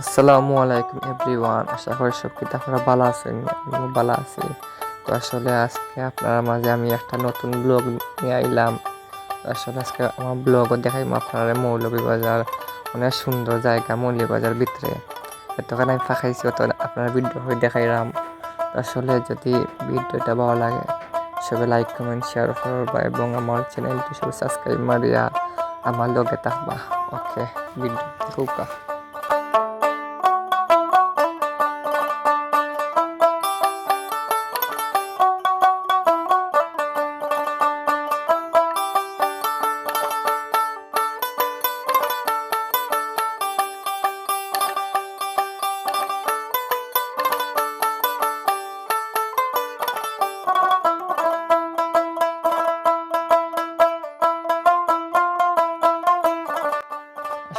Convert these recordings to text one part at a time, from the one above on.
আসসালামু আলাইকুম এভরিওয়ান, আশা করি সব কিছু আপনারা ভালো আছেন, আমিও ভালো আছি। তো আসলে আজকে আপনার মাঝে আমি একটা নতুন ব্লগ নিয়ে আইলাম। আসলে আজকে আমার ব্লগও দেখাইম আপনারা মৌলভীবাজার অনেক সুন্দর জায়গা মৌলভীবাজার ভিতরে। এতক্ষণ আমি ফাঁকাইছি তো আপনার ভিডিও হয়ে দেখাইলাম। আসলে যদি ভিডিওটা ভালো লাগে, সবাই লাইক কমেন্ট শেয়ার করবা এবং আমার চ্যানেলটি সবাই সাবস্ক্রাইব মারিয়া। আমার লগে থাকবা ওকে ভিডিও দেখুকা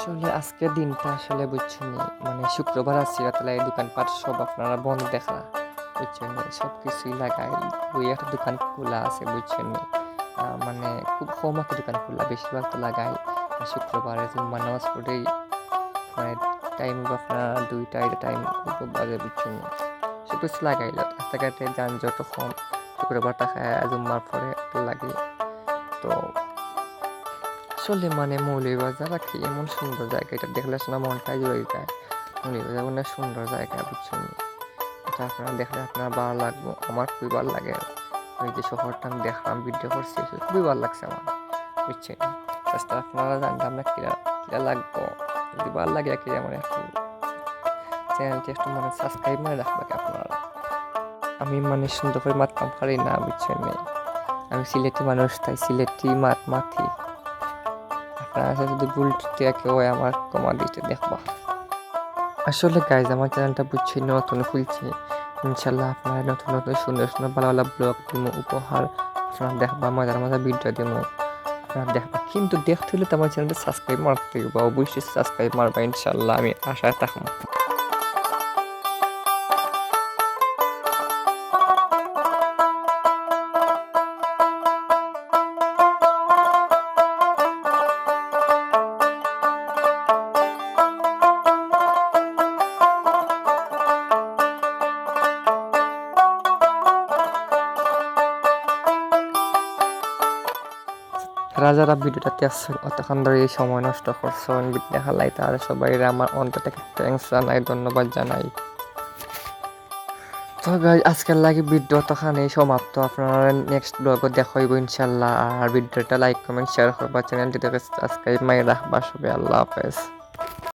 আসলে আজকের দিনটা আসলে বুঝছেন মানে শুক্রবার আছে তাহলে এই দোকানপাট সব আপনারা বন্ধ দেখা বুঝছেন সব কিছুই লাগাই ওই একটা দোকান খোলা আছে বুঝছেন মানে খুব কম একটা দোকান খোলা, বেশিরভাগ তো লাগাই। শুক্রবারে জুম্মা নামাজ পড়েই মানে টাইম আপনার দুইটা এটা টাইম বাজে বুঝছেন সব কিছু লাগাইল রাস্তাঘাটে যানজট কম, শুক্রবার টাকা জুম্মার পরে লাগে তো আসলে মানে মৌলভীবাজার কি এমন সুন্দর জায়গা। এটা দেখলে শোনা মনটাই জুড়ে যায়। মৌলভীবাজার অনেক সুন্দর জায়গা, বুঝছেন? এটা আপনারা দেখলে আপনার ভালো লাগবে। আমার খুবই ভালো লাগে। ওই যে শহরটা আমি দেখলাম ভিডিও করছি খুবই ভালো লাগছে আমার, বুঝছেন? জাস্ট আপনারা জানতাম না কিরা কিরা লাগবো। যদি ভালো লাগে কি, আমার একটু চ্যানেলটি একটু মানে সাবস্ক্রাইব মানে রাখবে আপনারা। আমি মানে সুন্দর করে মাততাম পারি না, বুঝছেন? আমি সিলেটি মানুষ, তাই সিলেটি মাত মাথি আপনারা যদি ভুল কেউ আমার কমা দিতে দেখবা। আসলে গাইজ আমার চ্যানেলটা বুঝছি, নতুন খুলছি। ইনশাল্লাহ আপনারা নতুন নতুন, সুন্দর সুন্দর, ভালো ভালো ব্লগ দিব উপহার আপনারা দেখবা, মজার মজার ভিডিও দিব আপনারা দেখবা। কিন্তু দেখতে হলে তোমার চ্যানেলটা সাবস্ক্রাইব মারতে হবে অবশ্যই সাবস্ক্রাইব মারবা ইনশাল্লাহ আমি আশায় থাকব। রাজারা ভিডিওটাতে আসছেন অতক্ষণ ধরে এই সময় নষ্ট করছেন দেখা লাই তারা সবাই আমার অন্তর থেকে থ্যাংকস জানাই, ধন্যবাদ জানাই। তো গাই আজকের লাগে ভিডিও তখন এই সমাপ্ত। আপনারা নেক্সট ব্লগও দেখাইব ইনশাল্লাহ। আর ভিডিওটা লাইক কমেন্ট শেয়ার করবা চ্যানেলটি দেখে সাবস্ক্রাইব মাই রাখবা সবাই আল্লাহ হাফেজ।